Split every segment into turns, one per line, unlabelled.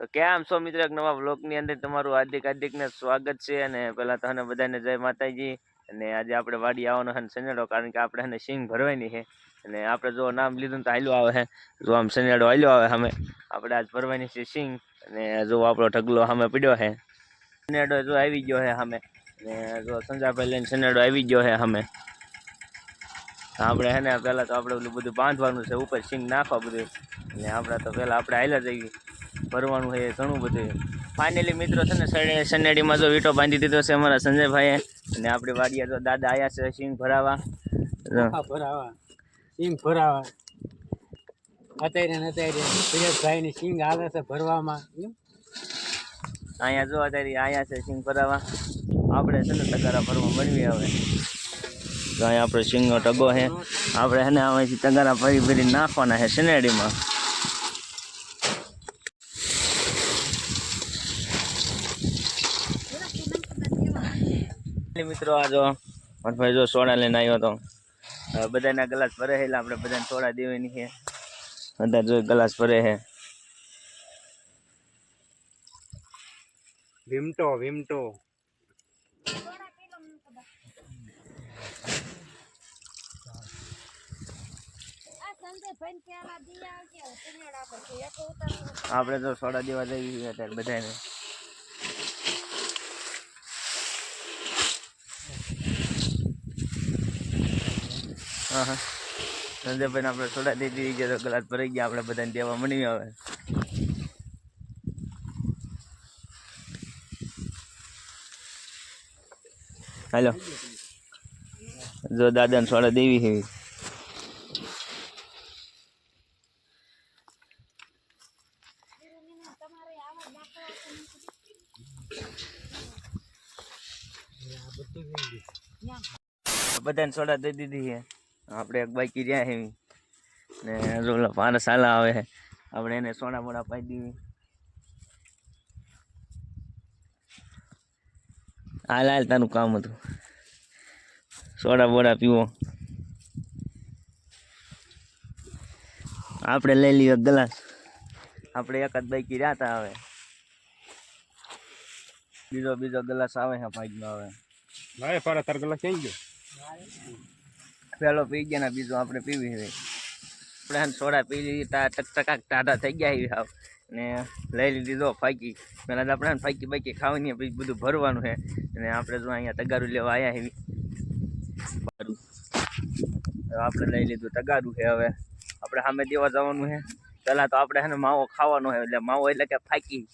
તો કેમ છો મિત્રો એક નવા બ્લોગની અંદર તમારું હાર્દિક હાર્દિક ને સ્વાગત છે અને પહેલાં તો હને બધાને જય માતાજી અને આજે આપણે વાડી આવવાનો છે શનેડો કારણ કે આપણે એને સિંગ ભરવાની છે અને આપણે જો નામ લીધું તો હાલ્યો આવે છે જો આમ શનેડો હાલ્યો આવે અમે આપણે આજ ભરવાની છે સિંગ અને જો આપણો ઢગલો સામે પડ્યો છે શનેડો જો આવી ગયો છે સામે અને જો સંજાભાઈ લઈને શનેડો આવી ગયો છે સામે આપણે હે ને પહેલાં તો આપણે બધું બાંધવાનું છે. ઉપર સિંગ નાખવા બધું. અને આપણે તો પહેલાં આપણે હાલ્યા જઈએ. ભરવાનું છે ઘણું બધું ફાઇનલી મિત્રો છે ને સને- સનેડીમાં જો વીટો બાંધી દીધો છે અમારા સંજયભાઈએ. અને આપણી વાડીએ તો દાદા આવ્યા છે સિંગ ભરાવા.
ભરાવા. સિંગ ભરાવા. અત્યારે ને અત્યારે સુરેશભાઈની સિંગ આવે છે ભરવામાં.
અહીંયા જો અત્યારે આયા છે સિંગ ભરાવા. આપણે છે ને તગારા ભરવા મળવી હવે. તો અહીંયા આપણો સિંગનો ટગો છે. આપણે છે ને અહીંથી તગારા ભરી ભરી નાખવાના છે સનેડીમાં મિત્રો આ જો ભાઈ જો સોડા લઈને આવ્યો તો બધાના ગ્લાસ ભરે છે એટલે આપણે બધાને સોડા દેવાની છે. બધા જો ગ્લાસ ભરે છે.
વિમટો વિમટો.
આપણે તો સોડા દેવા જઈએ અત્યારે બધાને. હા હા સંજયભાઈને આપણે સોડા દે દીધી ગયા તો ગ્લાસ ભરાઈ ગયા. આપણે બધાને દેવા મળી આવે હાલો. જો દાદાને સોડા દેવી છે. બધાને સોડા દઈ દીધી છે. આપણે એક બાકી રહ્યા ને જો પાર હાલા આવે આપણે એને સોના મોડા પાઈ દીધી. હાલ હાલ તારું કામ હતું. સોડા બોડા પીવો. આપણે લઈ લઈએ ગ્લાસ. આપણે એક જ બાકી રહ્યા હતા હવે. બીજો બીજો ગ્લાસ આવે છે પાઈનો હવે.
ભાઈ ફરા તાર ગલા ક્યાં ગયો?
પેલો પી ગયા ને બીજો આપણે પીવી હવે આપણે આમ સોડા પી લીધી, તા ટક ટકાક ટાઢા થઈ ગયા આવી હાવ. ને લઈ લીધી જો ફાકી. પહેલાં તો આપણે ફાકી બાકી ખાવાની પછી બધું ભરવાનું છે. અને આપણે જો અહીંયા તગારું લેવા આવ્યા એવી સારું આપણે લઈ લીધું તગારું છે હવે. આપણે સામે દેવા જવાનું છે. પહેલાં તો આપણે છે ને માવો ખાવાનો છે, એટલે માવો એટલે કે ફાકી.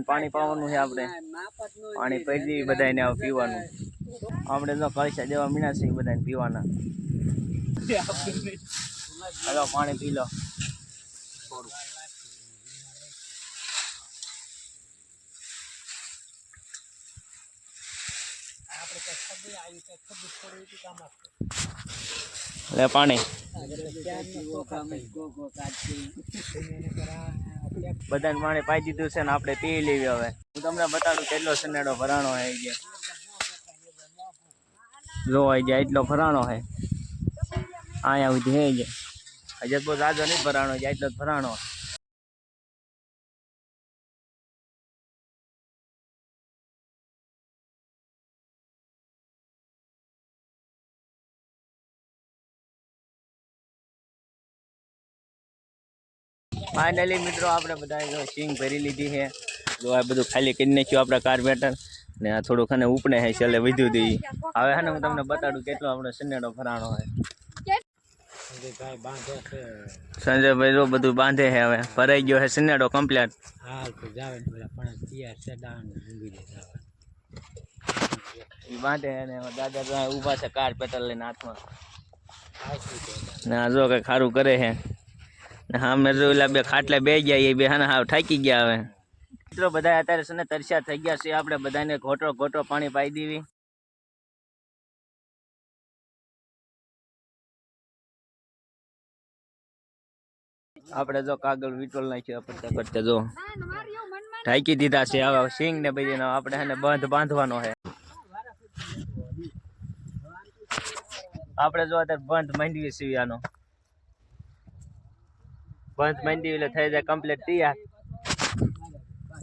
પાણી પાવાનું છે આપણે. પાણી પી દીધી બધાને હવે પીવાનું. આપણે તો કળશા દેવા મીણા છે બધાને પીવાના. હલો, પાણી પી લો. લે પાણી. બધાને પાણી પાઈ દીધું છે ને આપણે પી લેવી હવે. હું તમને બતાડું કેટલો સનેડો ફરાણો હે જે જો જાય એટલો ફરાણો છે અહીંયા સુધી હે જે. હજે બહુ જાજો નહીં ભરાણો જાય એટલો જ ભરાણો. ફાઇનલી મિત્રો, આપણે બધા જો સિંગ ભરી લીધી છે. જો આ બધું ખાલી કરી નાખ્યું આપણે કાર્બેટર ને આ થોડુંક ખાને ઉપને છે છેલ્લે વધ્યું હતી હવે છે ને હું તમને બતાડું કેટલો આપણો સનેડો ભરાણો છે
ભાઈ બાંધે છે
સંજયભાઈ જો બધું બાંધે છે હવે. ભરાઈ ગયો છે સનેડો કમ્પ્લીટ
હાલ તો જાવે ને પેલા પણ તૈયાર છે દાણ ડુંગળી જવા
એ બાંધે અને એમાં દાદા તો અહીં ઊભા છે કાર્પેટર લઈને હાથમાં.
આવશું તો
ને આ જો કંઈક સારું કરે છે. ને હા, મેં જોયેલા બે ખાટલા બે ગયા, એ બે હા હા થાકી ગયા હવે. મિત્રો બધા અત્યારે છે તરસ્યા થઈ ગયા છે આપણે બધાને ઘોટો ઘોટો પાણી પાઈ દેવી. આપણે જો કાગળ વિટોલ નાખ્યો કરતા કરતા જો. ઢાંકી દીધા છે, આવા સિંગ ને બધી આપણે એને બંધ બાંધવાનો છે આપણે જો અત્યારે બંધ માંડવી છે બંધ માંડવી એટલે થઈ જાય કમ્પ્લીટ તૈયાર.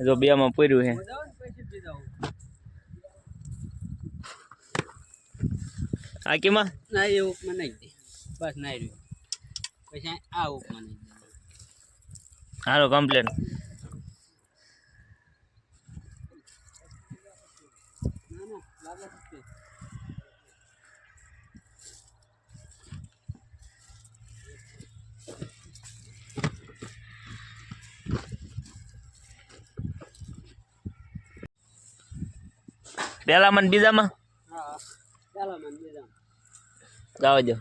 જો બે માં પૂર્યું છે. આ કીમાં?
ના એ ઉપમા દે. બસ ના રહ્યું પછી આ ઉપમાં નહીં દે.
હાલો કમ્પ્લીટ
ના ના લાગે
મને બીજામાં? જાવ જો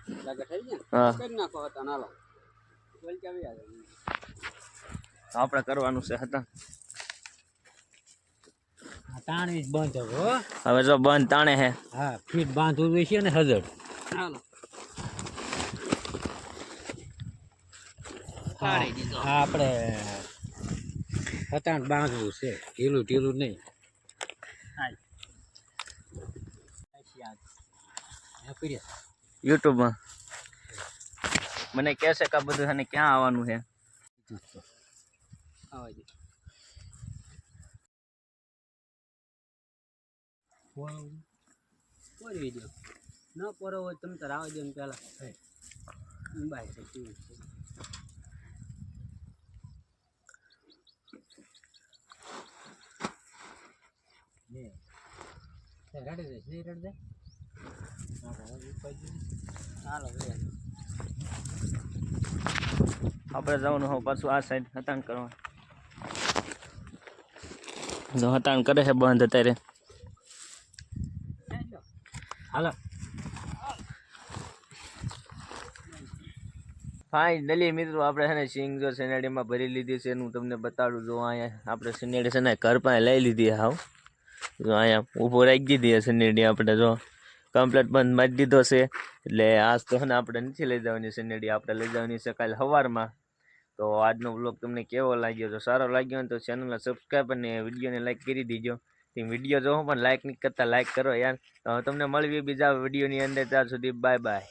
આપણે કરવાનું છે હતા.
તાણવી જ બંધ હો.
હવે જો બંધ તાણે હે.
હા ફીટ બાંધવું છે ને હજર હા આપણે હતાણ બાંધવું છે. ઢીલું ઢીલું નહીં.
યુટ્યુબમાં. મને કહે છે કે આ બધું અને ક્યાં આવવાનું છે?
પોરવી દો ન પોરો હોય તમે તાર આવજો ને પેલા. બાય કેવું છે? ને રડે નહીં રડે
આપણે જવાનું હોય પાછું આ સાઈડ હતાણ કરવા. જો હતાણ કરે છે બંધ અત્યારે.
હાલો.
ફાઇનલી મિત્રો, આપણે છે ને સિંગ જો સેનેડીમાં ભરી લીધી છે, એનું તમને બતાડું. જો અહીંયા આપણે સેનેડી છે ને ઘર પાસે લઈ લીધી હાવ. જો અહીંયા ઊભો રાખી દીધી છે સેનેડી આપણે, જો. કમ્પ્લેટ બંધ મારી દીધો છે. એટલે આજ તો ને આપણે નથી લઈ જવાની સેનેડી આપણે લઈ જવાની છે કાલે સવારમાં તો આજનો બ્લોગ તમને કેવો લાગ્યો? જો સારો લાગ્યો ને તો ચેનલને સબસ્ક્રાઈબ અને વિડીયોને લાઈક કરી દીજો. વીડિયો જોવો પણ લાઈક નહીં કરતા લાઈક કરો યાર. તમને મળવી બીજા વિડીયોની અંદર, ત્યાં સુધી બાય બાય